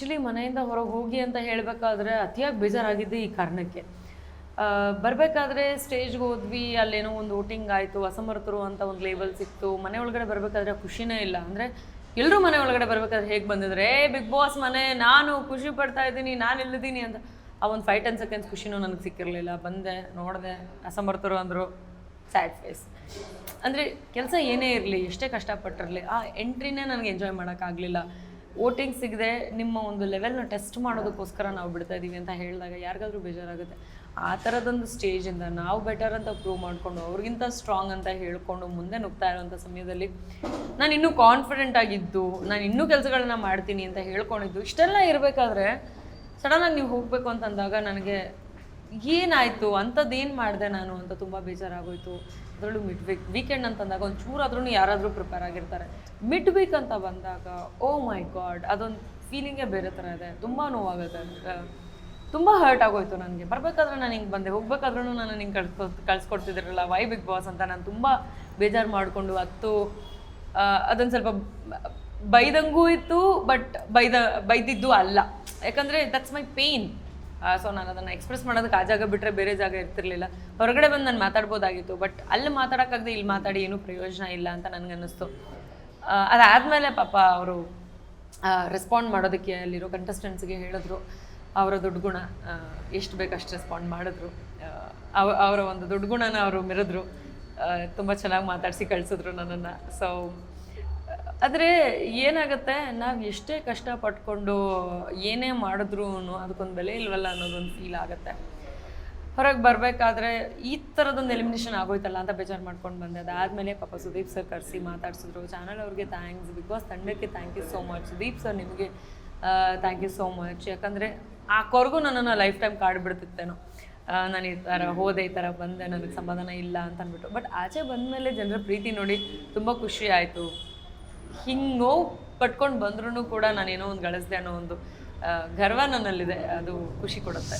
Actually ಮನೆಯಿಂದ ಹೊರಗೆ ಹೋಗಿ ಅಂತ ಹೇಳಬೇಕಾದ್ರೆ ಅತಿಯಾಗಿ ಬೇಜಾರಾಗಿದ್ದು ಈ ಕಾರಣಕ್ಕೆ. ಬರಬೇಕಾದ್ರೆ ಸ್ಟೇಜ್ಗೆ ಹೋದ್ವಿ, ಅಲ್ಲೇನೋ ಒಂದು ವೋಟಿಂಗ್ ಆಯಿತು, ಅಸಮರ್ಥರು ಅಂತ ಒಂದು ಲೇಬಲ್ ಸಿಕ್ತು, ಮನೆ ಒಳಗಡೆ ಬರಬೇಕಾದ್ರೆ ಖುಷಿನೇ ಇಲ್ಲ. ಅಂದರೆ ಎಲ್ಲರೂ ಮನೆ ಒಳಗಡೆ ಬರಬೇಕಾದ್ರೆ ಹೇಗೆ ಬಂದಿದ್ರೆ, ಏ ಬಿಗ್ ಬಾಸ್ ಮನೆ, ನಾನು ಖುಷಿ ಪಡ್ತಾ ಇದ್ದೀನಿ, ನಾನು ಇಲ್ಲಿದ್ದೀನಿ ಅಂತ. ಆ ಒಂದು ಫೈವ್ ಟೆನ್ ಸೆಕೆಂಡ್ಸ್ ಖುಷಿನೂ ನನಗೆ ಸಿಕ್ಕಿರಲಿಲ್ಲ. ಬಂದೆ, ನೋಡಿದೆ, ಅಸಮರ್ಥರು ಅಂದರು ಸ್ಯಾಡ್ ಫೇಸ್ ಅಂದರೆ ಕೆಲಸ ಏನೇ ಇರಲಿ, ಎಷ್ಟೇ ಕಷ್ಟಪಟ್ಟಿರಲಿ ಆ ಎಂಟ್ರಿನೇ ನನಗೆ ಎಂಜಾಯ್ ಮಾಡೋಕ್ಕಾಗಲಿಲ್ಲ ವೋಟಿಂಗ್ ಸಿಗದೆ ನಿಮ್ಮ ಒಂದು ಲೆವೆಲ್ನ ಟೆಸ್ಟ್ ಮಾಡೋದಕ್ಕೋಸ್ಕರ ನಾವು ಬಿಡ್ತಾ ಇದ್ದೀವಿ ಅಂತ ಹೇಳಿದಾಗ ಯಾರಿಗಾದ್ರೂ ಬೇಜಾರಾಗುತ್ತೆ. ಆ ಥರದೊಂದು ಸ್ಟೇಜಿಂದ ನಾವು ಬೆಟರ್ ಅಂತ ಪ್ರೂವ್ ಮಾಡಿಕೊಂಡು ಅವ್ರಿಗಿಂತ ಸ್ಟ್ರಾಂಗ್ ಅಂತ ಹೇಳ್ಕೊಂಡು ಮುಂದೆ ನುಗ್ತಾ ಇರೋಂಥ ಸಮಯದಲ್ಲಿ ನಾನು ಇನ್ನೂ ಕಾನ್ಫಿಡೆಂಟ್ ಆಗಿದ್ದು, ನಾನು ಇನ್ನೂ ಕೆಲಸಗಳನ್ನ ಮಾಡ್ತೀನಿ ಅಂತ ಹೇಳ್ಕೊಂಡಿದ್ದು, ಇಷ್ಟೆಲ್ಲ ಇರಬೇಕಾದ್ರೆ ಸಡನ್ನಾಗಿ ನೀವು ಹೋಗಬೇಕು ಅಂತಂದಾಗ ನನಗೆ ಏನಾಯಿತು? ಅಂಥದ್ದು ಏನು ಮಾಡಿದೆ ನಾನು ಅಂತ ತುಂಬ ಬೇಜಾರಾಗೋಯ್ತು. ಅದರಲ್ಲೂ ಮಿಡ್ ವೀಕ್ ವೀಕೆಂಡ್ ಅಂತಂದಾಗ ಒಂದು ಆದ್ರೂ ಯಾರಾದರೂ ಪ್ರಿಪೇರ್ ಆಗಿರ್ತಾರೆ. ಮಿಡ್ ವೀಕ್ ಅಂತ ಬಂದಾಗ ಓ ಮೈ ಗಾಡ್ ಅದೊಂದು ಫೀಲಿಂಗೇ ಬೇರೆ ಥರ ಇದೆ. ತುಂಬ ನೋವಾಗುತ್ತೆ. ತುಂಬ ಹರ್ಟ್ ಆಗೋಯ್ತು ನನಗೆ. ಬರಬೇಕಾದ್ರೆ ನಾನು ಹಿಂಗೆ ಬಂದೆ. ಹೋಗ್ಬೇಕಾದ್ರೂ ನಾನು ಹಿಂಗೆ ಕಳ್ಸ್ಕೊ ಕಳ್ಸ್ಕೊಡ್ತಿದ್ರಲ್ಲ ವೈ ಬಿಗ್ ಬಾಸ್ ಅಂತ ನಾನು ತುಂಬ ಬೇಜಾರು ಮಾಡಿಕೊಂಡು ಹತ್ತು ಅದೊಂದು ಸ್ವಲ್ಪ ಬೈದಂಗೂ ಇತ್ತು ಬಟ್ ಬೈದ, ಬೈದಿದ್ದು ಅಲ್ಲ. ಯಾಕಂದರೆ ದಟ್ಸ್ ಮೈ ಪೇಯ್ನ್ ಸೊ ನಾನು ಅದನ್ನು ಎಕ್ಸ್ಪ್ರೆಸ್ ಮಾಡೋದಕ್ಕೆ ಆ ಜಾಗ ಬಿಟ್ಟರೆ ಬೇರೆ ಜಾಗ ಇರ್ತಿರ್ಲಿಲ್ಲ. ಹೊರಗಡೆ ಬಂದು ನಾನು ಮಾತಾಡ್ಬೋದಾಗಿತ್ತು ಬಟ್ ಅಲ್ಲಿ ಮಾತಾಡೋಕ್ಕಾಗದೆ ಇಲ್ಲಿ ಮಾತಾಡಿ ಏನೂ ಪ್ರಯೋಜನ ಇಲ್ಲ ಅಂತ ನನಗನ್ನಿಸ್ತು ಅದಾದಮೇಲೆ ಪಾಪ ಅವರು ರೆಸ್ಪಾಂಡ್ ಮಾಡೋದಕ್ಕೆ ಅಲ್ಲಿರೋ ಕಂಟೆಸ್ಟೆಂಟ್ಸ್ಗೆ ಹೇಳಿದ್ರು, ಅವರ ದೊಡ್ಡ ಗುಣ ಎಷ್ಟು ಬೇಕು ಅಷ್ಟು ರೆಸ್ಪಾಂಡ್ ಮಾಡಿದ್ರು. ಅವ, ಅವರ ಒಂದು ದೊಡ್ಡ ಗುಣನ ಅವರು ಮೆರೆದ್ರು. ತುಂಬ ಚೆನ್ನಾಗಿ ಮಾತಾಡಿಸಿ ಕಳಿಸಿದ್ರು ನನ್ನನ್ನು. ಸೊ ಆದರೆ ಏನಾಗುತ್ತೆ, ನಾವು ಎಷ್ಟೇ ಕಷ್ಟಪಟ್ಕೊಂಡು ಏನೇ ಮಾಡಿದ್ರೂ ಅದಕ್ಕೊಂದು ಬೆಲೆ ಇಲ್ವಲ್ಲ ಅನ್ನೋದೊಂದು ಫೀಲ್ ಆಗುತ್ತೆ. ಹೊರಗೆ ಬರಬೇಕಾದ್ರೆ ಈ ಥರದೊಂದು ಎಲಿಮಿನೇಷನ್ ಆಗೋಯ್ತಲ್ಲ ಅಂತ ಬೇಜಾರು ಮಾಡ್ಕೊಂಡು ಬಂದೆ. ಅದಾದಮೇಲೆ ಪಾಪ ಸುದೀಪ್ ಸರ್ ಕರೆಸಿ ಮಾತಾಡ್ಸಿದ್ರು. ಚಾನಲ್ ಅವ್ರಿಗೆ ಥ್ಯಾಂಕ್ಸ್ ಬಿಕಾಸ್ ತಂಡಕ್ಕೆ thank you so much Sudeep sir ನಿಮಗೆ ಥ್ಯಾಂಕ್ ಯು ಸೋ ಮಚ್ ಯಾಕಂದರೆ ಆ ಕೊರಗೂ ನನ್ನನ್ನು ಲೈಫ್ ಟೈಮ್ ಕಾಡ್ಬಿಡ್ತಿತ್ತೇನೋ ನಾನು ಈ ಥರ ಹೋದೆ, ಈ ಥರ ಬಂದೆ, ನನಗೆ ಸಮಾಧಾನ ಇಲ್ಲ ಅಂತ ಅಂದ್ಬಿಟ್ಟು ಬಟ್ ಆಚೆ ಬಂದಮೇಲೆ ಜನರ ಪ್ರೀತಿ ನೋಡಿ ತುಂಬ ಖುಷಿ ಆಯಿತು. ಹಿಂಗೆ ನೋವು ಪಟ್ಕೊಂಡು ಬಂದ್ರೂ ಕೂಡ ನಾನೇನೋ ಒಂದು ಗಳಿಸ್ದೆ ಅನ್ನೋ ಒಂದು ಗರ್ವ ನನ್ನಲ್ಲಿದೆ. ಅದು ಖುಷಿ ಕೊಡುತ್ತೆ.